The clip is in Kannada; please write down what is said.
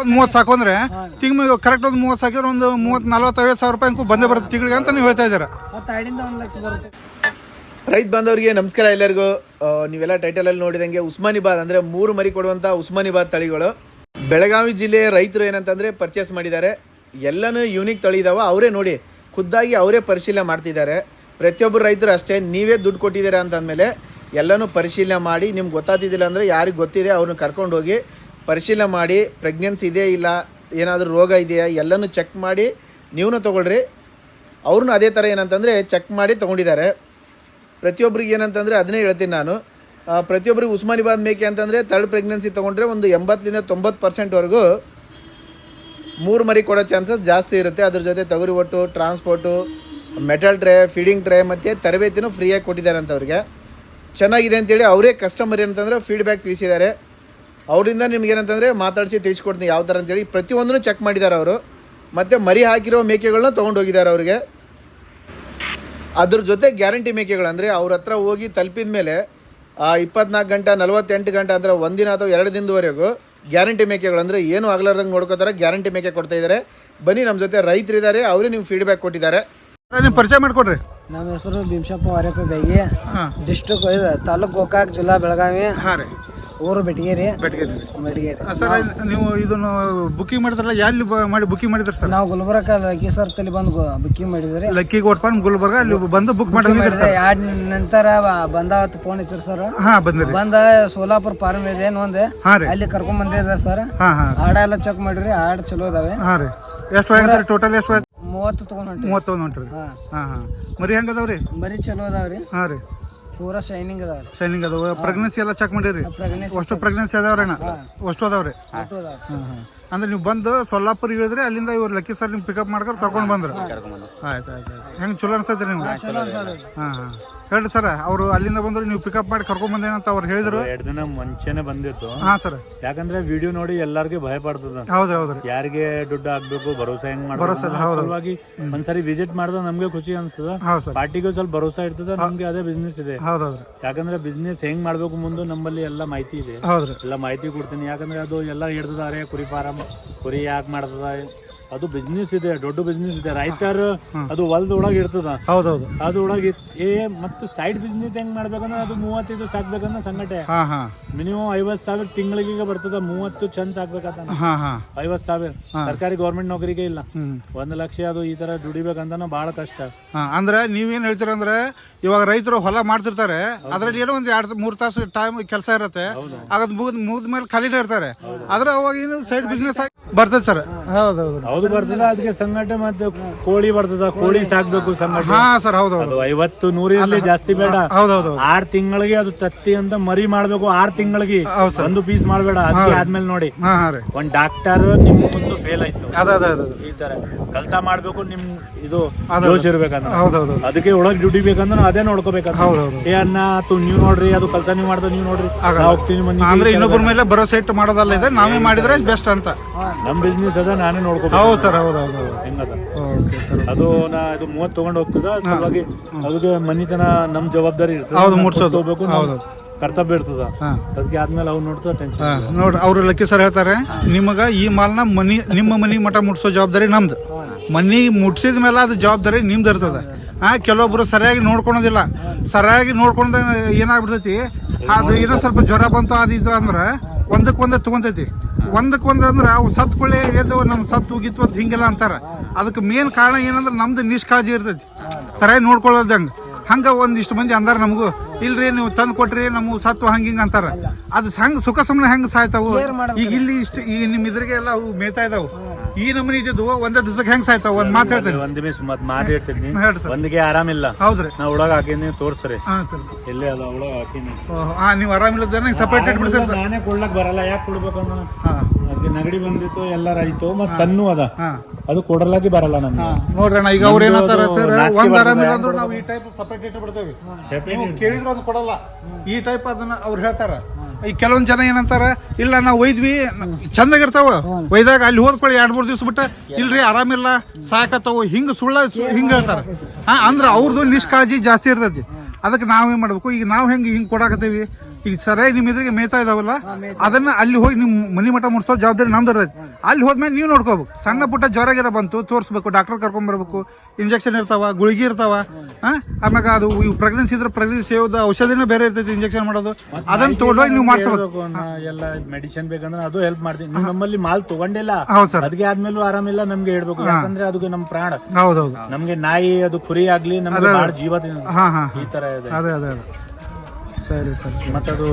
ಒಂದು ಮೂವತ್ತು ಸಾಕು ಅಂದ್ರೆ ತಿಂಗಳು ಕರೆಕ್ಟ್ ಒಂದು ಮೂವತ್ತು ಸಾಕಿದ್ರೆ ಒಂದು ಮೂವತ್ತು ನಲ್ವತ್ತು ಐವತ್ತು ಸಾವಿರ ರೂಪಾಯಿ ಅಂಕು ಬಂದೇ ಬರುತ್ತೆ ತಿಂಗಳಿಗೆ ಅಂತ ನೀವು ಹೇಳ್ತಾ ಇದ್ದೀರಾ. ರೈತ ಬಾಂಧವರಿಗೆ ನಮಸ್ಕಾರ ಎಲ್ಲರಿಗೂ. ನೀವೆಲ್ಲ ನೀವೆಲ್ಲ ಟೈಟಲಲ್ಲಿ ನೋಡಿದಂಗೆ ಉಸ್ಮಾನಿಬಾದ್ ಅಂದ್ರೆ ಮೂರು ಮರಿ ಕೊಡುವಂಥ ಉಸ್ಮಾನಿಬಾದ್ ತಳಿಗಳು. ಬೆಳಗಾವಿ ಜಿಲ್ಲೆಯ ರೈತರು ಏನಂತಂದರೆ ಪರ್ಚೇಸ್ ಮಾಡಿದ್ದಾರೆ. ಎಲ್ಲನೂ ಯೂನಿಕ್ ತಳಿ ಇದಾವ. ಅವರೇ ನೋಡಿ ಖುದ್ದಾಗಿ ಅವರೇ ಪರಿಶೀಲನೆ ಮಾಡ್ತಿದ್ದಾರೆ. ಪ್ರತಿಯೊಬ್ಬರು ರೈತರು ಅಷ್ಟೇ ನೀವೇ ದುಡ್ಡು ಕೊಟ್ಟಿದ್ದೀರಾ ಅಂತಂದಮೇಲೆ ಎಲ್ಲನೂ ಪರಿಶೀಲನೆ ಮಾಡಿ ನಿಮ್ಗೆ ಗೊತ್ತಾಗ್ತಿದ್ದಿಲ್ಲ ಅಂದರೆ ಯಾರಿಗೆ ಗೊತ್ತಿದೆ ಅವ್ರನ್ನ ಕರ್ಕೊಂಡು ಹೋಗಿ ಪರಿಶೀಲನೆ ಮಾಡಿ ಪ್ರೆಗ್ನೆನ್ಸಿ ಇದೆಯಾ ಇಲ್ಲ, ಏನಾದರೂ ರೋಗ ಇದೆಯಾ, ಎಲ್ಲನೂ ಚೆಕ್ ಮಾಡಿ ನೀವೂ ತೊಗೊಳ್ರಿ. ಅವ್ರನ್ನೂ ಅದೇ ಥರ ಏನಂತಂದರೆ ಚೆಕ್ ಮಾಡಿ ತೊಗೊಂಡಿದ್ದಾರೆ. ಪ್ರತಿಯೊಬ್ಬರಿಗೆ ಏನಂತಂದರೆ ಅದನ್ನೇ ಹೇಳ್ತೀನಿ ನಾನು. ಪ್ರತಿಯೊಬ್ಬರಿಗೆ ಉಸ್ಮಾನಿಬಾದ್ ಮೇಕೆ ಅಂತಂದರೆ ತರ್ಡ್ ಪ್ರೆಗ್ನೆನ್ಸಿ ತೊಗೊಂಡ್ರೆ ಒಂದು ಎಂಬತ್ತರಿಂದ ತೊಂಬತ್ತು ಪರ್ಸೆಂಟ್ವರೆಗೂ ಮೂರು ಮರಿ ಕೊಡೋ ಚಾನ್ಸಸ್ ಜಾಸ್ತಿ ಇರುತ್ತೆ. ಅದ್ರ ಜೊತೆ ತೊಗರಿ ಒಟ್ಟು transport metal tray feeding tray ಮತ್ತು ತರಬೇತಿನೂ ಫ್ರೀಯಾಗಿ ಕೊಟ್ಟಿದ್ದಾರೆ ಅಂತ ಅವ್ರಿಗೆ ಚೆನ್ನಾಗಿದೆ ಅಂತೇಳಿ ಅವರೇ ಕಸ್ಟಮರ್ ಏನಂತಂದರೆ ಫೀಡ್ಬ್ಯಾಕ್ ತಿಳಿಸಿದ್ದಾರೆ. ಅವರಿಂದ ನಿಮ್ಗೆ ಏನಂತಂದರೆ ಮಾತಾಡಿಸಿ ತಿಳಿಸ್ಕೊಡ್ತೀನಿ ಯಾವ ಥರ ಅಂತೇಳಿ ಪ್ರತಿಯೊಂದನ್ನು ಚೆಕ್ ಮಾಡಿದ್ದಾರೆ ಅವರು. ಮತ್ತು ಮರಿ ಹಾಕಿರೋ ಮೇಕೆಗಳನ್ನ ತೊಗೊಂಡು ಹೋಗಿದ್ದಾರೆ ಅವ್ರಿಗೆ. ಅದ್ರ ಜೊತೆ ಗ್ಯಾರಂಟಿ ಮೇಕೆಗಳು ಅಂದರೆ ಅವ್ರ ಹತ್ರ ಹೋಗಿ ತಲುಪಿದ ಮೇಲೆ ಇಪ್ಪತ್ನಾಲ್ಕು ಗಂಟೆ ನಲವತ್ತೆಂಟು ಗಂಟೆ ಅಂದರೆ ಒಂದಿನ ಅಥವಾ ಎರಡು ದಿನದವರೆಗೂ ಗ್ಯಾರಂಟಿ ಮೇಕೆಗಳು ಅಂದರೆ ಏನೂ ಆಗ್ಲಾರ್ದಂಗೆ ನೋಡ್ಕೋತಾರೆ ಗ್ಯಾರಂಟಿ ಮೇಕೆ ಕೊಡ್ತಾ ಇದ್ದಾರೆ ಬನ್ನಿ ನಮ್ಮ ಜೊತೆ ರೈತರಿದ್ದಾರೆ ಅವರೇ ನಿಮ್ಗೆ ಫೀಡ್ಬ್ಯಾಕ್ ಕೊಟ್ಟಿದ್ದಾರೆ. ನೀವು ಪರಿಚಯ ಮಾಡಿಕೊಡ್ರಿ. ನಮ್ಮ ಹೆಸರು ಭೀಮಶಪ್ಪ ವಾರ್ಯಪ್ಪ ಬೇಗಿ. ಹಾಂ. ಡಿಸ್ಟ್ರಿಕ್ ತಾಲೂಕು ಗೋಕಾಕ್ ಜಿಲ್ಲಾ ಬೆಳಗಾವಿ. ಹಾಂ ರೀ. ಊರು ಬೆಟಗೇರಿ. ಬೆಟ್ಗೇರಿ. ಬೆಟಗೇರಿ. ಸರ್ ನೀವು ಇದನ್ನು ಬುಕಿಂಗ್ ಮಾಡಿದ್ರಲ್ಲ ಎಲ್ಲಿ ಬ- ಮಾಡಿ ಬುಕಿಂಗ್ ಮಾಡಿದ್ರಿ ಸರ್? ನಾವು ಗುಲ್ಬರ್ಗ ಲಕ್ಕಿ ಸರ್ ತಲೆ ಬಂದು ಬುಕಿಂಗ್ ಮಾಡಿದ್ರಿ. ಲಕ್ಕಿ ಗೋಟ್ಪಾನ್ ಗುಲ್ಬರ್ಗ ಅಲ್ಲಿ ಬಂದು ಬುಕ್ ಮಾಡಿದ್ರಿ. ಸರ್. ಎರಡು ನಂತರ ಬ- ಬಂದಾವತ್ತು ಫೋನ್ ಹಚ್ಚಿರಿ ಸರ್ ಹಾಂ ಬಂದ್ರಿ. ಬಂದ ಸೋಲಾಪುರ ಫಾರ್ಮ್ ಇದೆ ಒಂದು? ಹಾಂ ರೀ. ಅಲ್ಲಿ ಕರ್ಕೊಂಡ್ ಬಂದಿದ್ದಾರೆ ಸರ್ ಹಾಂ ಹಾಂ. ಆಡ ಎಲ್ಲ ಚೆಕ್ ಮಾಡಿರಿ ಆಡ್ ಚಲೋ ಇದಾವೆ. ಹಾಂ ರೀ. ಎಷ್ಟು ಆಗಿದ್ರಿ ಟೋಟಲ್ ಎಷ್ಟು ಆಯ್ತು ಮೂವತ್ತು ತಗೊಂಡ್ ಹೊಂಟ್ರಿ ಮೂವತ್ತೊಂದು ಹೊಂಟ್ರಿ. ಹಾ. ಹಾಂ ಹಾಂ. ಮರಿ ಹೆಂಗೆ ಅದಾವ್ರಿ? ಬರೀ ಚಲೋ ಅದಾವ್ರಿ. ಹಾಂ ರೀ. ಪೂರಾ ಶೈನಿಂಗ್ ಅದಾವ ಶೈನಿಂಗ್ ಅದಾವ. ಪ್ರೆಗ್ನೆನ್ಸಿ ಎಲ್ಲ ಚೆಕ್ ಮಾಡಿರಿ? ಪ್ರೆಗ್ನೆನ್ಸಿ ಅಷ್ಟು ಪ್ರೆಗ್ನೆನ್ಸಿ ಅದಾವ್ರಿ ಅಣ್ಣ? ಅಷ್ಟು ಅದಾವ್ರಿ? ಹಾಂ ಹಾಂ ಅಂದ್ರೆ ನೀವು ಬಂದು ಸೊಲ್ಲಾಪುರ್ ಹೇಳಿದ್ರೆ ಅಲ್ಲಿಂದ ಇವ್ರು ಲಕ್ಕಿ ಸರ್ ನಿಮ್ ಪಿಕಪ್ ಮಾಡ್ಕೊಂಡು ಕರ್ಕೊಂಡು ಬಂದ್ರು? ಆಯ್ತು ಆಯ್ತು ಆಯ್ತು. ಹೆಂಗೆ ಚಲೋ ಅನ್ಸೈತೆ ನಿಮ್ಗೆ? ಹಾಂ ಹಾಂ. ಹೇಳ್ರಿ ಸರ್ ಅವರು ಅಲ್ಲಿಂದ ಬಂದ್ರು ನೀವು ಪಿಕಪ್ ಮಾಡಿ ಕರ್ಕೊಂಡ್ ಬಂದೇನಂತ ಅವ್ರು ಹೇಳಿದ್ರು. ಎರಡು ದಿನ ಮುಂಚೆನೆ ಬಂದಿತ್ತು. ಹಾ ಸರ್. ಯಾಕಂದ್ರೆ ವಿಡಿಯೋ ನೋಡಿ ಎಲ್ಲಾರ್ಗೂ ಭಯ ಪಡ್ತದ. ಹೌದ್ರಿ ಹೌದ್ರಿ. ಯಾರಿಗೆ ದುಡ್ಡು ಹಾಕ್ಬೇಕು ಭರೋಸಾ ಹೆಂಗ್ ಅನ್ನೋ ಸಲುವಾಗಿ ಒಂದ್ಸರಿ ವಿಸಿಟ್ ಮಾಡಿದ್ರೆ ನಮ್ಗೆ ಖುಷಿ ಅನ್ಸ್ತದ. ಹೌದು ಸರ್. ಪಾರ್ಟಿಗೂ ಸ್ವಲ್ಪ ಭರೋಸಾ ಇರ್ತದ ನಮ್ಗೆ ಅದೇ ಬಿಸ್ನೆಸ್ ಇದೆ. ಹೌದು ಯಾಕಂದ್ರೆ ಬಿಸ್ನೆಸ್ ಹೆಂಗ್ ಮಾಡ್ಬೇಕು ಮುಂದೆ ನಮ್ಮಲ್ಲಿ ಎಲ್ಲ ಮಾಹಿತಿ ಇದೆ. ಹೌದ್ರಿ ಎಲ್ಲ ಮಾಹಿತಿ ಕೊಡ್ತೀನಿ. ಯಾಕಂದ್ರೆ ಅದು ಎಲ್ಲ ಅರೇ ಕುರಿ ಫಾರಂ ಕುರಿ ಯಾಕೆ ಮಾಡ್ತದ ಅದು ಬಿಸ್ನೆಸ್ ಇದೆ ದೊಡ್ಡ ಬಿಸ್ನೆಸ್ ಇದೆ. ರೈತರು ಅದು ಹೊಲದ ಒಳಗೆ ಇರ್ತದ. ಹೌದು ಹೌದು ಅದು ಒಳಗೆ ಏ ಮತ್ತು ಸೈಡ್ ಬಿಸ್ನೆಸ್ ಹೆಂಗ್ ಮಾಡ್ಬೇಕಂದ್ರೆ ಅದು ಮೂವತ್ತೈದು ಸಾಕ್ಬೇಕಂದ್ರೆ ಸಂಘಟೆ ಮಿನಿಮಮ್ ಐವತ್ ಸಾವಿರ ತಿಂಗಳಿಗೆ ಬರ್ತದ ಮೂವತ್ತು ಚಂದ ಸಾಕ್ಬೇಕಂತ ಐವತ್ ಸಾವಿರ. ಸರ್ಕಾರಿ ಗೌರ್ಮೆಂಟ್ ನೌಕರಿಗೆ ಇಲ್ಲ. ಒಂದ್ ಲಕ್ಷ ಅದು ಈ ತರ ದುಡಿಬೇಕಂತ ಬಹಳ ಕಷ್ಟ. ಅಂದ್ರೆ ನೀವೇನ್ ಹೇಳ್ತೀರ ಅಂದ್ರೆ ಇವಾಗ ರೈತರು ಹೊಲ ಮಾಡ್ತಿರ್ತಾರೆ ಅದ್ರಲ್ಲಿ ಏನೋ ಒಂದ್ ಎರಡ್ ಮೂರ್ ತಾಸು ಟೈಮ್ ಕೆಲಸ ಇರುತ್ತೆ. ಆಗ ಮುಗಿದ ಮುಗಿದ ಮೇಲೆ ಖಾಲಿನೇ ಇರ್ತಾರೆ. ಆದ್ರೆ ಅವಾಗ ಏನು ಸೈಡ್ ಬಿಸ್ನೆಸ್ ಬರ್ತದೆ ಸರ್. ಹೌದು. ಹೌದು ಬರ್ತದ. ಅದಕ್ಕೆ ಸಂಘಟನೆ ಮತ್ತೆ ಕೋಳಿ ಬರ್ತದ. ಕೋಳಿ. ಸಾಕ್ಬೇಕು ಸಂಘಟನೆ. ಹಾಂ ಸರ್ ಅದು ಐವತ್ತು ನೂರಲ್ಲಿ ಜಾಸ್ತಿ ಬೇಡ. ಆರ್ ತಿಂಗಳಿಗೆ ಅದು ತತ್ತಿ ಅಂತ ಮರಿ ಮಾಡ್ಬೇಕು. ಆರ್ ತಿಂಗಳಿಗೆ ಒಂದು ಪೀಸ್ ಮಾಡ್ಬೇಡ. ಅದಕ್ಕೆ ಆದ್ಮೇಲೆ ನೋಡಿ. ಹಾಂ ಹಾಂ ರೀ. ಒಂದ್ ಡಾಕ್ಟರ್ ನಿಮ್ ಮುಂದೆ ಫೇಲ್ ಆಯ್ತು. ಅದ ಅದ ಅದ ಈ ತರ ಕೆಲಸ ಮಾಡ್ಬೇಕು ನಿಮ್ ಇದು ಜೋಶ್ ಹೌದು ಅದಕ್ಕೆ ಒಳಗ್ ಡ್ಯೂಟಿ ಬೇಕಂದ್ರೆ ಅದೇ ನೋಡ್ಕೋಬೇಕಂತ ಏ ಅನ್ನ ತು ನೀವ್ ನೋಡ್ರಿ ಅದು ಕೆಲಸ ನೀವ್ ಮಾಡ್ದ ನೀವ್ ನೋಡ್ರಿ. ನಾ ಹೋಗ್ತೀನಿ. ಅಂದ್ರೆ ಇನ್ನೊಬ್ಬರ ಮೇಲೆ ಭರೋಸೆ ಇಟ್ಟು ಮಾಡೋದಲ್ಲ ಇದೆ? ನಾವೇ ಮಾಡಿದ್ರೆ ಬೆಸ್ಟ್ ಅಂತ. ನಮ್ ಬಿಸ್ನೆಸ್ ಅದ ನಾನೇ ನೋಡ್ಕೋಬೇಕು. ಹೌದು ಸರ್ ಹೌದು ಹೌದು ಹೌದು. ಹೆಂಗದ? ಓಕೆ ಸರ್ ಅದು ನಾ ಇದು ಮೂವತ್ ತಗೊಂಡ್ ಹೋಗ್ತದ ಸಲುವಾಗಿ ಅದಕ್ಕೆ ಮನಿತನ ನಮ್ಮ ಜವಾಬ್ದಾರಿ ಇರ್ತದೆ. ಹೌದು, ಮುಟ್ಸೋದು. ಹೋಗ್ಬೇಕು, ನಮ್ ಕರ್ತವ್ಯ ಇರ್ತದ. ಅದಕ್ಕೆ ಆದ್ಮೇಲೆ ಅವ್ರು ನೋಡ್ತಾ ಟೆನ್ಷನ್ ನೋಡ್ರಿ ಅವರು ಲಕ್ಕಿ ಸರ್ ಹೇಳ್ತಾರೆ ನಿಮಗೆ ಈ ಮಾಲ್ನ ಮನಿ ನಿಮ್ಮ ಮನಿ ಮಠ ಮುಟ್ಸೋ ಜವಾಬ್ದಾರಿ ನಮ್ದು. ಮನಿ ಮುಟ್ಸಿದ ಮೇಲೆ ಅದು ಜವಾಬ್ದಾರಿ ನಿಮ್ದು ಇರ್ತದೆ. ಹಾಂ ಕೆಲವೊಬ್ರು ಸರಿಯಾಗಿ ನೋಡ್ಕೊಳೋದಿಲ್ಲ. ಸರಿಯಾಗಿ ನೋಡ್ಕೊಂಡ ಏನಾಗ್ಬಿಡ್ತೈತಿ? ಅದು ಏನೋ ಸ್ವಲ್ಪ ಜ್ವರ ಬಂತು ಅದು ಇದು ಅಂದ್ರೆ ಒಂದಕ್ಕೆ ಒಂದೇ ತಗೊಂತೈತಿ. ಒಂದಕ್ಕೆ ಒಂದು ಅಂದ್ರೆ ಅವು ಸತ್ಕೊಳ್ಳಿ ಎದ್ದು ನಮ್ಮ ಸತ್ತು ಹೋಗಿತ್ತು ಅಂತ ಹಿಂಗೆಲ್ಲ ಅಂತಾರೆ. ಅದಕ್ಕೆ ಮೇನ್ ಕಾರಣ ಏನಂದ್ರೆ ನಮ್ದು ನಿಷ್ಕಾಳಜಿ ಇರ್ತೈತಿ. ಸರಿಯಾಗಿ ನೋಡ್ಕೊಳ್ಳೋದಂಗೆ ಹಂಗ. ಒಂದಿಷ್ಟು ಮಂದಿ ಅಂದಾರ ನಮಗೂ ಇಲ್ರಿ ನೀವು ತಂದು ಕೊಟ್ರಿ ನಮ್ಮ ಸತ್ವ ಹಂಗೆ ಹಿಂಗೆ ಅಂತಾರೆ. ಅದು ಹಂಗೆ ಸುಖ ಸುಮ್ಮನೆ ಹೆಂಗೆ ಸಾಯ್ತಾವು? ಈಗ ಇಲ್ಲಿ ಇಷ್ಟ ಈಗ ನಿಮ್ಮ ಇದ್ರಿಗೆ ಎಲ್ಲ ಅವು ಮೇಯ್ತಾ ಇದಾವು. ಈ ನಮೂನಿ ಇದ್ದಿದ್ದು ಒಂದೇ ದಿವಸಕ್ಕೆ ಹೆಂಗ್ ಸಾಯ್ತಾವ? ಒಂದ್ ಮಾತು ಹೇಳ್ತೇನೆ. ಒಂದ್ ನಿಮಿಷ ಮತ್ ಮಾತು ಹೇಳ್ತೀನಿ. ಒಂದಿಗೆ ಸರ್ ಒಂದಿಗೆ ಆರಾಮಿಲ್ಲ. ಹೌದ್ರಿ. ನಾ ಒಳಗ ಹಾಕಿನಿ ತೋರ್ಸ್ರಿ. ಹಾ ಸರ್. ಎಲ್ಲೇ ಅದ ಒಳಗ ಹಾಕಿನಿ ಹಾ ನೀವು ಆರಾಮಿಲ್ಲದ ಸಪರೇಟ್ ಇಟ್ಬಿಡ್ತೀರಿ ಸರ್. ನಾನೇ ಕೊಡ್ಲಕ್ ಬರಲ್ಲ. ಯಾಕೆ ಕೊಡ್ಬೇಕಂದ್ರೆ ಹಾ. ಅದಕ್ಕೆ ನಗಡಿ ಬಂದಿತ್ತು ಎಲ್ಲಾರ ಆಯ್ತು ಮತ್ ಸಣ್ಣ ಅದ. ಹಾ. ಅದು ಕೊಡಲಾಗಿ ಬರಲ್ಲ ನಮ್ಗೆ. ನೋಡ್ರಣ್ಣ ಈಗ ಅವ್ರು ಏನಂತಾರ ಸರ್? ನಾಚಿಕೆ ಒಂದ್. ಆರಾಮಿಲ್ಲ ಅಂದ್ರೆ ನಾವು ಈ ಟೈಪ್ ಸಪ್ರೇಟ್ ನೀವು ಕೇಳಿದ್ರು ಅದು ಕೊಡಲ್ಲ. ಈ ಟೈಪ್ ಅದನ್ನ ಅವ್ರು ಹೇಳ್ತಾರ. ಈ ಕೆಲವೊಂದ್ ಜನ ಏನಂತಾರ ಇಲ್ಲ ನಾವು ಒಯ್ದ್ವಿ ಚಂದಾಗಿರ್ತಾವ. ಒಯ್ದಾಗ ಅಲ್ಲಿ ಹೋದ್ಕೊಳ್ಳಿ ಎರಡ್ ಮೂರ್ ದಿವ್ಸ ಬಿಟ್ಟ ಇಲ್ರಿ ಆರಾಮಿಲ್ಲ ಸಾಕತ್ತಾವ ಹಿಂಗ ಸುಳ್ಳ ಹಿಂಗ ಹೇಳ್ತಾರ. ಹಾ ಅಂದ್ರ ಅವ್ರದ್ದು ನಿಷ್ಕಾಳಜಿ ಜಾಸ್ತಿ ಇರ್ತೈತಿ. ಅದಕ್ಕೆ ನಾವೇನ್ ಮಾಡ್ಬೇಕು? ಈಗ ನಾವು ಹೆಂಗೆ ಹಿಂಗ್ ಕೊಡಾಕತ್ತೀವಿ? ಈಗ ಸರಿಯಾಗಿ ನಿಮ್ಮ ಎದುರಿಗೆ ಮೇಯ್ತಾ ಇದಾವಲ್ಲ ಅದನ್ನ ಅಲ್ಲಿ ಹೋಗಿ ನಿಮ್ ಮನಿ ಮಠ ಮುಡ್ಸೋ ಜವಾಬ್ದಾರಿ ನಮ್ದು ಇರ್ತೈತಿ. ಅಲ್ಲಿ ಹೋದ್ಮೇಲೆ ನೀವು ನೋಡ್ಕೋಬೇಕು. ಸಣ್ಣ ಪುಟ್ಟ ಜ್ವರ ಗಿರ ಬಂತು ತೋರಿಸ್ಬೇಕು ಡಾಕ್ಟರ್ ಕರ್ಕೊಂಡ್ ಬರ್ಬೇಕು ಇಂಜೆಕ್ಷನ್ ಇರ್ತಾವ ಗುಳಿಗೆ ಇರ್ತಾವ? ಆಮ್ಯಾಗ ಅದು ಇವು ಪ್ರೆಗ್ನೆನ್ಸಿ ಇದ್ರೆ ಪ್ರೆಗ್ನೆನ್ಸಿ ಸೇವದ ಔಷಧಿನೇ ಬೇರೆ ಇರ್ತೈತಿ ಇಂಜೆಕ್ಷನ್ ಮಾಡೋದು. ಅದನ್ನ ತಗೊಂಡೋಗಿ ನೀವು ಮಾಡಿಸ್ಬೇಕು. ಎಲ್ಲ ಮೆಡಿಸಿನ್ ಬೇಕಂದ್ರೆ ಅದು ಹೆಲ್ಪ್ ಮಾಡ್ತೀನಿ. ನೀವು ನಮ್ಮಲ್ಲಿ ಮಾಲ್ ತಗೊಂಡಿಲ್ಲ ಅದಕ್ಕೆ ಆದ್ಮೇಲೂ ಆರಾಮಿಲ್ಲ ನಮ್ಗೆ ಹೇಳ್ಬೇಕು. ಯಾಕಂದ್ರೆ ಅದು ನಮ್ ಪ್ರಾಣ. ಹೌದೌದು ನಮ್ಗೆ ನಾಯಿ ಅದು ಕುರಿ ಆಗ್ಲಿ ನಮ್ಗೆ ಜೀವ ಈ ತರ ಇದೆ. ಅದೇ ಅದೇ. ಅದೇ ಸರಿ ಸರಿ ಮತ್ತದು